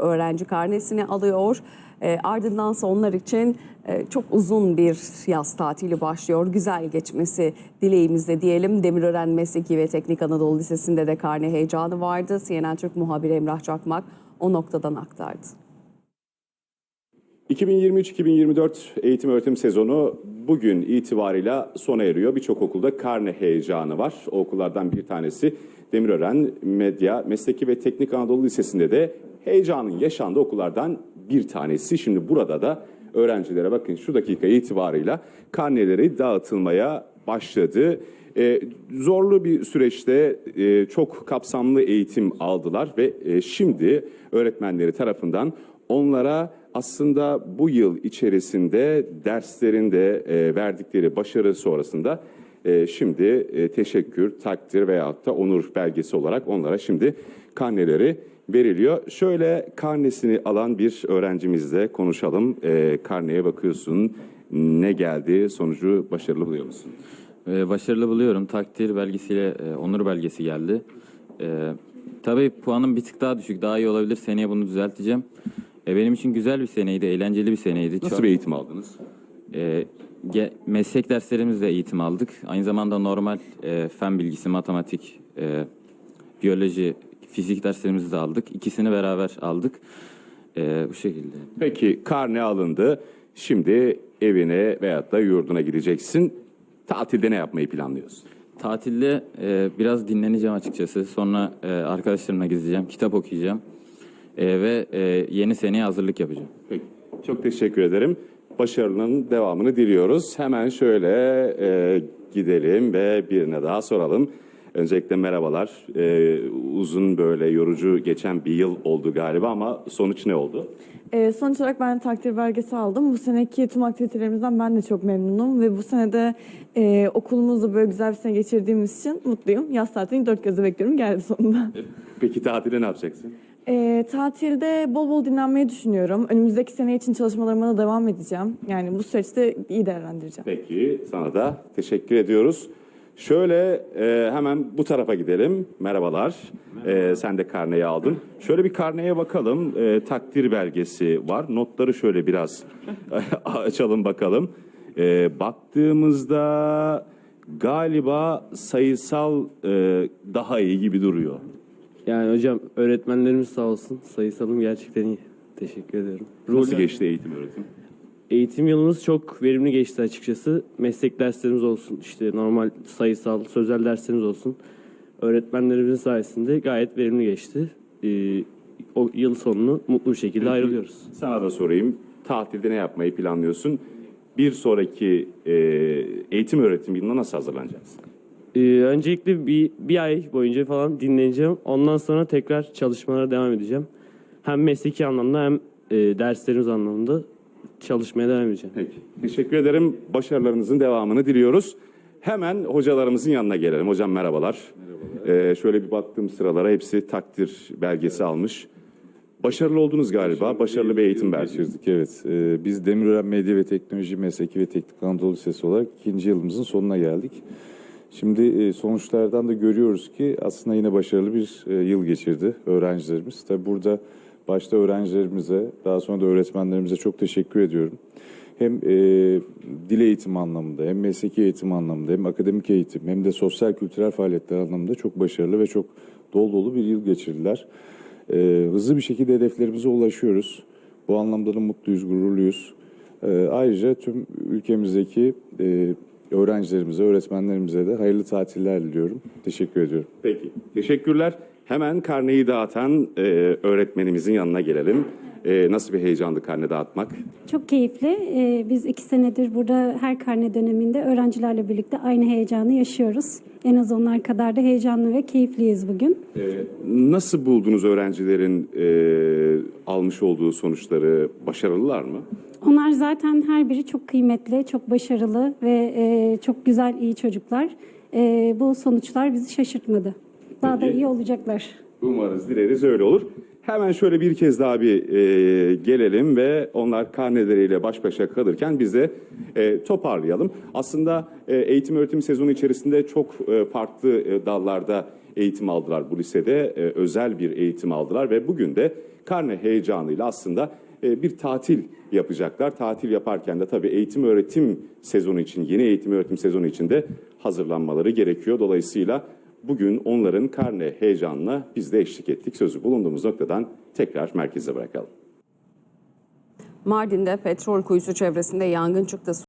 öğrenci karnesini alıyor. E, ardındansa onlar için e, çok uzun bir yaz tatili başlıyor. Güzel geçmesi dileğimizle diyelim. Demirören Mesleki ve Teknik Anadolu Lisesi'nde de karne heyecanı vardı. CNN Türk muhabiri Emrah Çakmak o noktadan aktardı. 2023-2024 eğitim öğretim sezonu bugün itibarıyla sona eriyor. Birçok okulda karne heyecanı var. O okullardan bir tanesi Demirören Medya Mesleki ve Teknik Anadolu Lisesi'nde de heyecanın yaşandığı okullardan bir tanesi. Şimdi burada da öğrencilere bakın şu dakika itibarıyla karneleri dağıtılmaya başladı. Ee, zorlu bir süreçte e, çok kapsamlı eğitim aldılar ve e, şimdi öğretmenleri tarafından onlara aslında bu yıl içerisinde derslerinde e, verdikleri başarı sonrasında e, şimdi e, teşekkür, takdir veyahut da onur belgesi olarak onlara şimdi karneleri veriliyor. Şöyle karnesini alan bir öğrencimizle konuşalım. E, karneye bakıyorsun. Ne geldi? Sonucu başarılı buluyor musun? Ee, başarılı buluyorum. Takdir belgesiyle e, onur belgesi geldi. Ee, tabii puanım bir tık daha düşük. Daha iyi olabilir. Seneye bunu düzelteceğim. E, benim için güzel bir seneydi. Eğlenceli bir seneydi. Nasıl Çok- bir eğitim aldınız? e, meslek derslerimizde eğitim aldık. Aynı zamanda normal e, fen bilgisi, matematik, e, biyoloji, fizik derslerimizi de aldık. İkisini beraber aldık. E, bu şekilde. Peki karne alındı. Şimdi evine veyahut da yurduna gideceksin. Tatilde ne yapmayı planlıyorsun? Tatilde e, biraz dinleneceğim açıkçası. Sonra e, arkadaşlarımla gezeceğim, kitap okuyacağım. E, ve e, yeni seneye hazırlık yapacağım. Peki. Çok teşekkür ederim. Başarının devamını diliyoruz. Hemen şöyle e, gidelim ve birine daha soralım. Öncelikle merhabalar. E, uzun böyle yorucu geçen bir yıl oldu galiba ama sonuç ne oldu? Ee, sonuç olarak ben takdir belgesi aldım. Bu seneki tüm aktivitelerimizden ben de çok memnunum ve bu senede e, okulumuzda böyle güzel bir sene geçirdiğimiz için mutluyum. Yaz tatilini dört gözle bekliyorum. Geldi sonunda. Peki tatilde ne yapacaksın? Ee, tatilde bol bol dinlenmeyi düşünüyorum. Önümüzdeki sene için çalışmalarıma da devam edeceğim. Yani bu süreçte iyi değerlendireceğim. Peki sana da teşekkür ediyoruz. Şöyle e, hemen bu tarafa gidelim. Merhabalar. E, sen de karneyi aldın. Şöyle bir karneye bakalım. E, takdir belgesi var. Notları şöyle biraz açalım bakalım. E, baktığımızda galiba sayısal e, daha iyi gibi duruyor. Yani hocam öğretmenlerimiz sağ olsun. Sayısalım gerçekten iyi. Teşekkür ederim. Nasıl geçti eğitim öğretim? Eğitim yılımız çok verimli geçti açıkçası. Meslek derslerimiz olsun, işte normal sayısal, sözel derslerimiz olsun. Öğretmenlerimizin sayesinde gayet verimli geçti. Ee, o yıl sonunu mutlu bir şekilde ayrılıyoruz. Sana da sorayım. Tatilde ne yapmayı planlıyorsun? Bir sonraki e, eğitim öğretim yılına nasıl hazırlanacaksın? Ee, öncelikle bir, bir ay boyunca falan dinleneceğim. Ondan sonra tekrar çalışmalara devam edeceğim. Hem mesleki anlamda hem e, derslerimiz anlamında çalışmaya devam edeceğim. Peki. Teşekkür ederim. Başarılarınızın devamını diliyoruz. Hemen hocalarımızın yanına gelelim. Hocam merhabalar. Ee, şöyle bir baktım sıralara hepsi takdir belgesi almış. Başarılı oldunuz galiba. Başarılı bir eğitim verdiniz. geçirdik. Evet. Ee, biz Demirören Medya ve Teknoloji Mesleki ve Teknik Anadolu Lisesi olarak ikinci yılımızın sonuna geldik. Şimdi e, sonuçlardan da görüyoruz ki aslında yine başarılı bir e, yıl geçirdi öğrencilerimiz. Tabii burada başta öğrencilerimize, daha sonra da öğretmenlerimize çok teşekkür ediyorum. Hem e, dil eğitimi anlamında, hem mesleki eğitim anlamında, hem akademik eğitim, hem de sosyal kültürel faaliyetler anlamında çok başarılı ve çok dolu dolu bir yıl geçirdiler. E, hızlı bir şekilde hedeflerimize ulaşıyoruz. Bu anlamda da mutluyuz, gururluyuz. E, ayrıca tüm ülkemizdeki e, öğrencilerimize, öğretmenlerimize de hayırlı tatiller diliyorum. Teşekkür ediyorum. Peki. Teşekkürler. Hemen karneyi dağıtan e, öğretmenimizin yanına gelelim. E, nasıl bir heyecandı karne dağıtmak? Çok keyifli. Ee, Biz iki senedir burada her karne döneminde öğrencilerle birlikte aynı heyecanı yaşıyoruz. En az onlar kadar da heyecanlı ve keyifliyiz bugün. E, nasıl buldunuz öğrencilerin e, almış olduğu sonuçları? Başarılılar mı? Onlar zaten her biri çok kıymetli, çok başarılı ve e, çok güzel, iyi çocuklar. E, Bu sonuçlar bizi şaşırtmadı. Daha da Peki. iyi olacaklar. Umarız, dileriz öyle olur. Hemen şöyle bir kez daha bir e, gelelim ve onlar karneleriyle baş başa kalırken biz de e, toparlayalım. Aslında e, eğitim öğretim sezonu içerisinde çok e, farklı e, dallarda eğitim aldılar bu lisede. E, özel bir eğitim aldılar ve bugün de karne heyecanıyla aslında bir tatil yapacaklar. Tatil yaparken de tabii eğitim öğretim sezonu için, yeni eğitim öğretim sezonu için de hazırlanmaları gerekiyor. Dolayısıyla bugün onların karne heyecanına biz de eşlik ettik. Sözü bulunduğumuz noktadan tekrar merkeze bırakalım. Mardin'de petrol kuyusu çevresinde yangın çıktı.